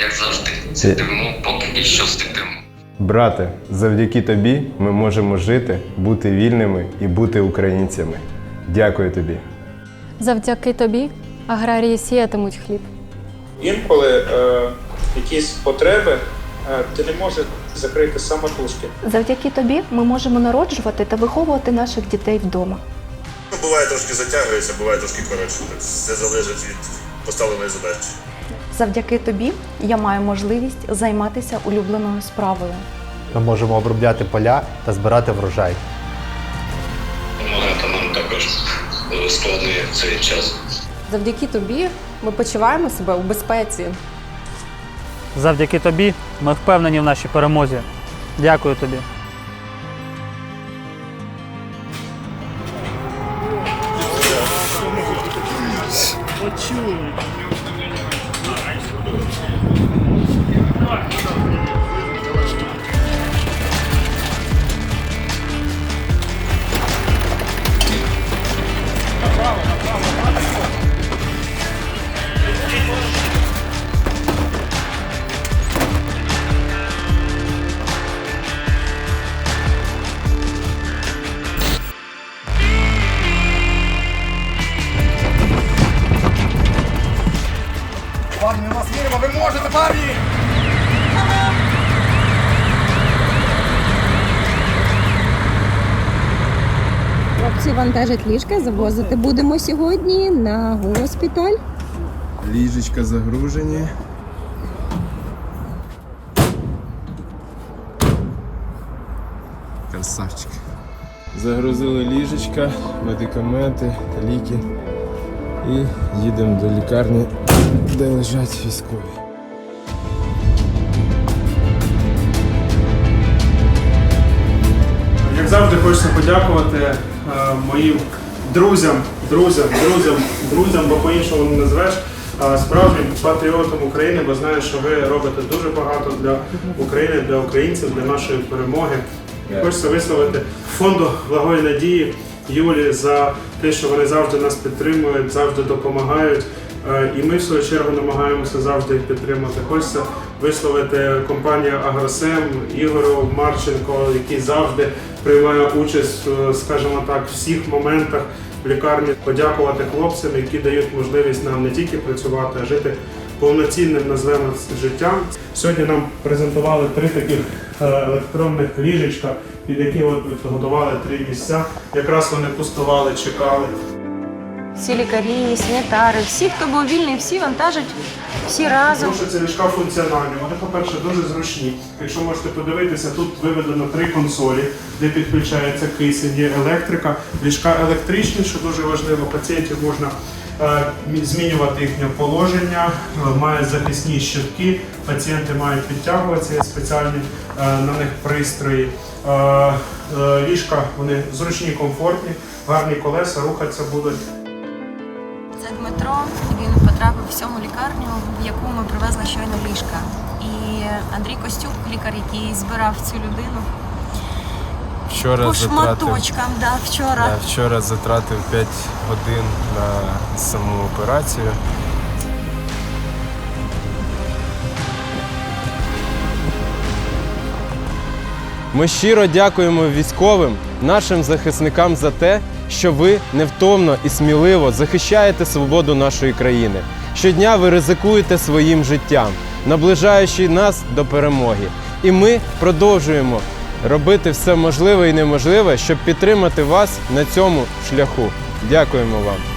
як завжди. Сидимо, поки що сидимо. Брате, завдяки тобі ми можемо жити, бути вільними і бути українцями. Дякую тобі. Завдяки тобі аграрії сіятимуть хліб. Інколи е, якісь потреби е, ти не можеш закрити самотужки. Завдяки тобі ми можемо народжувати та виховувати наших дітей вдома. Ну, Буває трошки затягується, буває трошки коротше. Все залежить від поставленої задачі. Завдяки тобі я маю можливість займатися улюбленою справою. Ми можемо обробляти поля та збирати врожай. Багато нам також складний цей час. Завдяки тобі ми почуваємо себе у безпеці. Завдяки тобі ми впевнені в нашій перемозі. Дякую тобі. Хлопці вантажать ліжка, завозити будемо сьогодні на госпіталь. Ліжечка загружені. Красавчик. Загрузили ліжечка, медикаменти, ліки. І їдемо до лікарні, де лежать військові. Як завжди, хочеться подякувати е, моїм друзям, друзям, друзям, друзям, бо по-іншому не назвеш. Справжнім патріотом України, бо знаю, що ви робите дуже багато для України, для українців, для нашої перемоги. Хочеться висловити фонду благої надії Юлі за те, що вони завжди нас підтримують, завжди допомагають. Е, І ми в свою чергу намагаємося завжди їх підтримати. Хочеться висловити компанію Агросем Ігору Марченко, який завжди приймає участь, скажімо так, в всіх моментах в лікарні. Подякувати хлопцям, які дають можливість нам не тільки працювати, а жити повноцінним назвемо життям. Сьогодні нам презентували три таких е, електронних ліжечка, під які от готували три місця. Якраз вони пустували, чекали. Всі лікарі, санітари, всі, хто був вільний, всі вантажать, всі разом. Тому що ці ліжка функціональні. Вони, по-перше, дуже зручні. Якщо можете подивитися, тут виведено три консолі, де підключається кисень, є електрика. Ліжка електричні, що дуже важливо. Пацієнтів можна е, змінювати їхнє положення, е, мають захисні щитки. Пацієнти мають підтягуватися, спеціальні е, на них пристрої. Ліжка вони зручні, комфортні, гарні колеса, рухатися будуть. Це Дмитро. Він потрапив в сьому лікарню, в яку ми привезли щойно ліжка. І Андрій Костюк, лікар, який збирав цю людину. Вчора По затратив, шматочкам, да, вчора. да, вчора затратив 5 годин на саму операцію. Ми щиро дякуємо військовим, нашим захисникам за те, що ви невтомно і сміливо захищаєте свободу нашої країни. Щодня ви ризикуєте своїм життям, наближаючи нас до перемоги. І ми продовжуємо робити все можливе і неможливе, щоб підтримати вас на цьому шляху. Дякуємо вам.